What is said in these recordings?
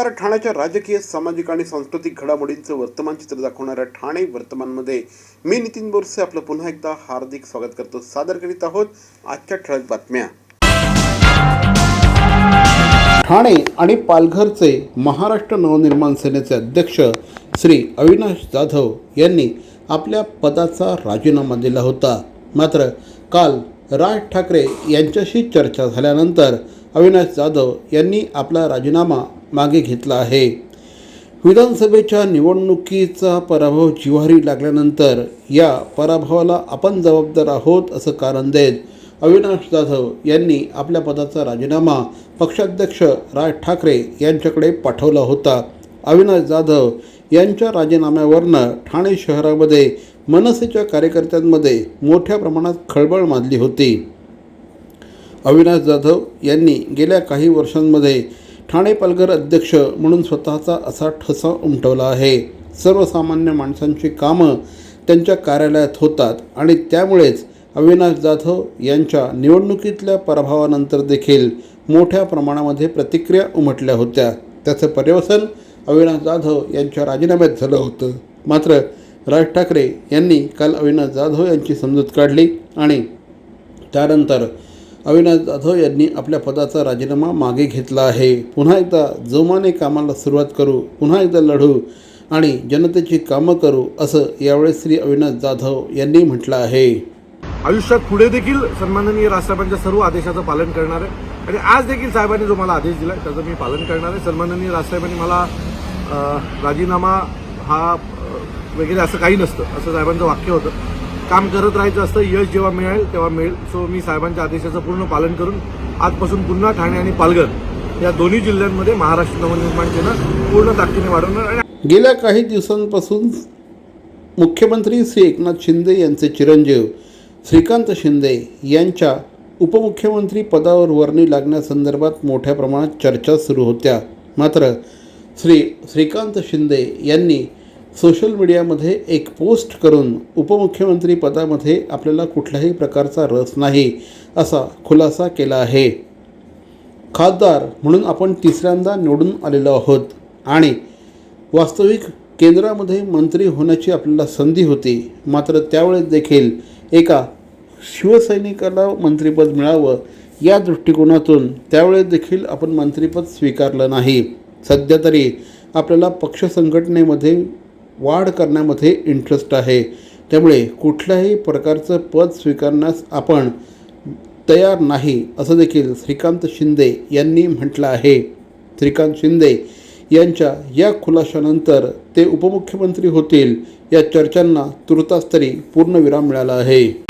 नमस्कार ठाण्याच्या राजकीय सामाजिक आणि सांस्कृतिक घडामोडींचं वर्तमान चित्र दाखवणाऱ्या ठाणे वर्तमानमध्ये मी नितीन बोरसे आपलं पुन्हा एकदा हार्दिक स्वागत करतो. सादर करीत आहोत आजच्या ठळक बातम्या. ठाणे आणि पालघरचे महाराष्ट्र नवनिर्माण सेनेचे अध्यक्ष श्री अविनाश जाधव यांनी आपल्या पदाचा राजीनामा दिला होता. मात्र काल राज ठाकरे यांच्याशी चर्चा झाल्यानंतर अविनाश जाधव यांनी आपला राजीनामा मागे घेतला आहे. विधानसभेच्या निवडणुकीचा पराभव जिव्हारी लागल्यानंतर या पराभवाला आपण जबाबदार आहोत असं कारण देत अविनाश जाधव यांनी आपल्या पदाचा राजीनामा पक्षाध्यक्ष राज ठाकरे यांच्याकडे पाठवला होता. अविनाश जाधव यांच्या राजीनाम्यावरनं ठाणे शहरामध्ये मनसेच्या कार्यकर्त्यांमध्ये मोठ्या प्रमाणात खळबळ माजली होती. अविनाश जाधव यांनी गेल्या काही वर्षांमध्ये ठाणे पालघर अध्यक्ष म्हणून स्वतःचा असा ठसा उमटवला आहे. सर्वसामान्य माणसांची कामं त्यांच्या कार्यालयात होतात आणि त्यामुळेच अविनाश जाधव यांच्या निवडणुकीतल्या पराभवानंतर देखील मोठ्या प्रमाणामध्ये प्रतिक्रिया उमटल्या होत्या. त्याचं पर्यवसन अविनाश जाधव यांच्या राजीनाम्यात झालं होतं. मात्र राज ठाकरे यांनी काल अविनाश जाधव यांची समजूत काढली आणि त्यानंतर अविनाश जाधव यांनी आपल्या पदाचा राजीनामा मागे घेतला आहे. पुन्हा एकदा जोमाने कामाला सुरुवात करू पुन्हा एकदा लढू आणि जनतेची कामं करू असं यावेळेस श्री अविनाश जाधव यांनी म्हटलं आहे. आयुष्यात पुढे देखील सन्माननीय राजसाहेबांच्या सर्व आदेशाचं पालन करणार आहे आणि आज देखील साहेबांनी जो मला आदेश दिला त्याचं मी पालन करणार. आहे सन्माननीय राजसाहेबांनी मला राजीनामा हा वगैरे असं काही नसतं असं साहेबांचं वाक्य होतं. काम करत राहायचं असतं यश जेव्हा मिळेल तेव्हा मिळेल. सो मी साहेबांच्या आदेशाचं पूर्ण पालन करून आजपासून पुन्हा ठाणे आणि पालघर या दोन्ही जिल्ह्यांमध्ये महाराष्ट्र नवनिर्माण सेना पूर्ण ताकदीने वाढवणार आणि गेल्या काही दिवसांपासून मुख्यमंत्री श्री एकनाथ शिंदे यांचे चिरंजीव श्रीकांत शिंदे यांच्या उपमुख्यमंत्री पदावर वर्णी लागण्यासंदर्भात मोठ्या प्रमाणात चर्चा सुरू होत्या. मात्र श्री श्रीकांत शिंदे यांनी सोशल मीडियामध्ये एक पोस्ट करून उपमुख्यमंत्री पदामध्ये आपल्याला कुठल्याही प्रकारचा रस नाही असा खुलासा केला आहे. खासदार म्हणून आपण तिसऱ्यांदा निवडून आलेलो आहोत आणि वास्तविक केंद्रामध्ये मंत्री होण्याची आपल्याला संधी होती. मात्र त्यावेळेस देखील एका शिवसैनिकाला मंत्रिपद मिळावं या दृष्टिकोनातून त्यावेळेस देखील आपण मंत्रिपद स्वीकारलं नाही. सध्या तरी आपल्याला पक्ष संघटनेमध्ये वाढ करण्यामध्ये इंटरेस्ट आहे. त्यामुळे कुठल्याही प्रकारचं पद स्वीकारण्यास आपण तयार नाही असं देखील श्रीकांत शिंदे यांनी म्हटलं आहे. श्रीकांत शिंदे यांच्या या खुलाशानंतर ते उपमुख्यमंत्री होतील या चर्चांना तुर्तास तरी पूर्णविराम मिळाला आहे.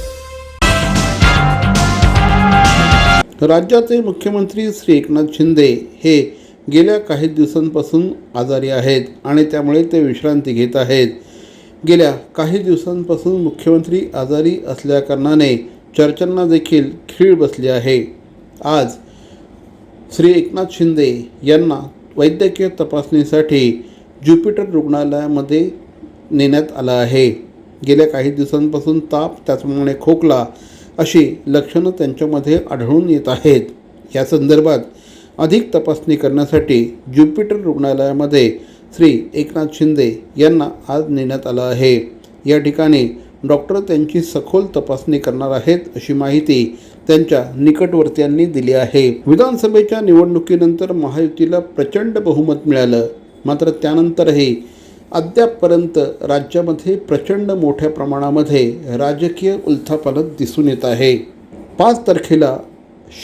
राज्याचे मुख्यमंत्री श्री एकनाथ शिंदे हे गेल्या काही दिवसांपासून आजारी आहेत आणि त्यामुळे ते विश्रांती घेत आहेत. गेल्या काही दिवसांपासून मुख्यमंत्री आजारी असल्याकारणाने चर्चांना देखील खीळ बसली आहे. आज श्री एकनाथ शिंदे यांना वैद्यकीय तपासणीसाठी ज्युपिटर रुग्णालयामध्ये नेण्यात आलं आहे. गेल्या काही दिवसांपासून ताप त्याचप्रमाणे खोकला अशी लक्षणं त्यांच्यामध्ये आढळून येत आहेत. या संदर्भात अधिक तपासणी करण्यासाठी ज्युपिटर रुग्णालयामध्ये श्री एकनाथ शिंदे यांना आज नेण्यात आलं आहे. या ठिकाणी डॉक्टर त्यांची सखोल तपासणी करणार आहेत अशी माहिती त्यांच्या निकटवर्तीयांनी दिली आहे. विधानसभेच्या निवडणुकीनंतर महायुतीला प्रचंड बहुमत मिळालं. मात्र त्यानंतरही अद्यापपर्यंत राज्यामध्ये प्रचंड मोठ्या प्रमाणामध्ये राजकीय उलथापालथ दिसून येत आहे. पाच तारखेला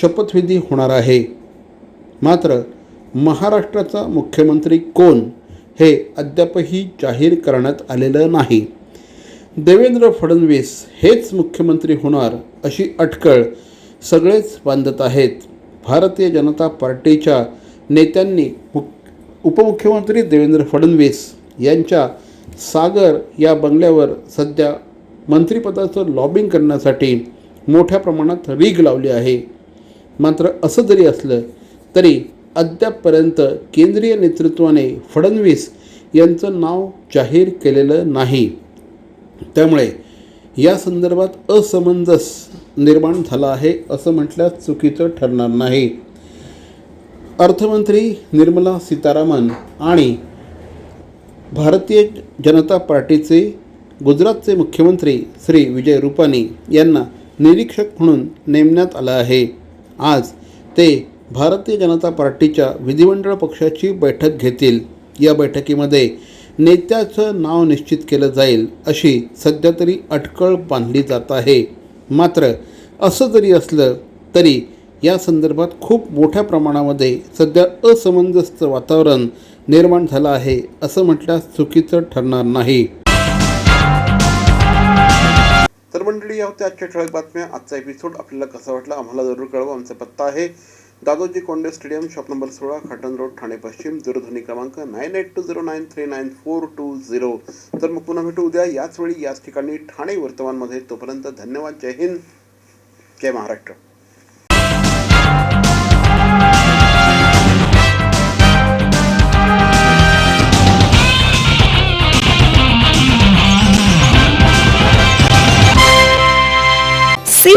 शपथविधी होणार आहे. मात्र महाराष्ट्राचा मुख्यमंत्री कोण हे अद्यापही जाहीर करण्यात आलेलं नाही. देवेंद्र फडणवीस हेच मुख्यमंत्री होणार अशी अटकळ सगळेच बांधत आहेत. भारतीय जनता पार्टीच्या नेत्यांनी मुख उपमुख्यमंत्री देवेंद्र फडणवीस यांच्या सागर या बंगल्यावर सध्या मंत्रिपदाचं लॉबिंग करण्यासाठी मोठ्या प्रमाणात रीग लावली आहे. मात्र असं जरी असलं तरी अद्यापपर्यंत केंद्रीय नेतृत्वाने फडणवीस यांचं नाव जाहीर केलेलं नाही. त्यामुळे या संदर्भात असमंजस निर्माण झाला आहे असं म्हटल्यास चुकीचं ठरणार नाही. अर्थमंत्री निर्मला सीतारामन आणि भारतीय जनता पार्टीचे गुजरातचे मुख्यमंत्री श्री विजय रुपानी यांना निरीक्षक म्हणून नेमण्यात आलं आहे. आज ते भारतीय जनता पार्टीच्या विधिमंडळ पक्षाची बैठक घेतील. या बैठकीमध्ये नेत्याचं नाव निश्चित केलं जाईल अशी सध्या तरी अटकळ बांधली जात आहे. मात्र असं जरी असलं तरी या संदर्भात खूप मोठ्या प्रमाणामध्ये सध्या असमंजसचं वातावरण निर्माण झालं आहे असं म्हटल्यास चुकीचं ठरणार नाही. तर मंडळी या होत्या आजच्या ठळक बातम्या. आजचा एपिसोड आपल्याला कसा वाटला आम्हाला जरूर कळवा. आमचा पत्ता आहे Dadoji Konde stadium shop number सोळा खाटन रोड ठाणे पश्चिम दूरध्वनी क्रमांक nine eight two zero nine three nine four two zero तर मग पुन्हा भेटू उद्या. याच वेळी याच ठिकाणी ठाणे वर्तमानमध्ये. तोपर्यंत धन्यवाद. जय हिंद. जय महाराष्ट्र.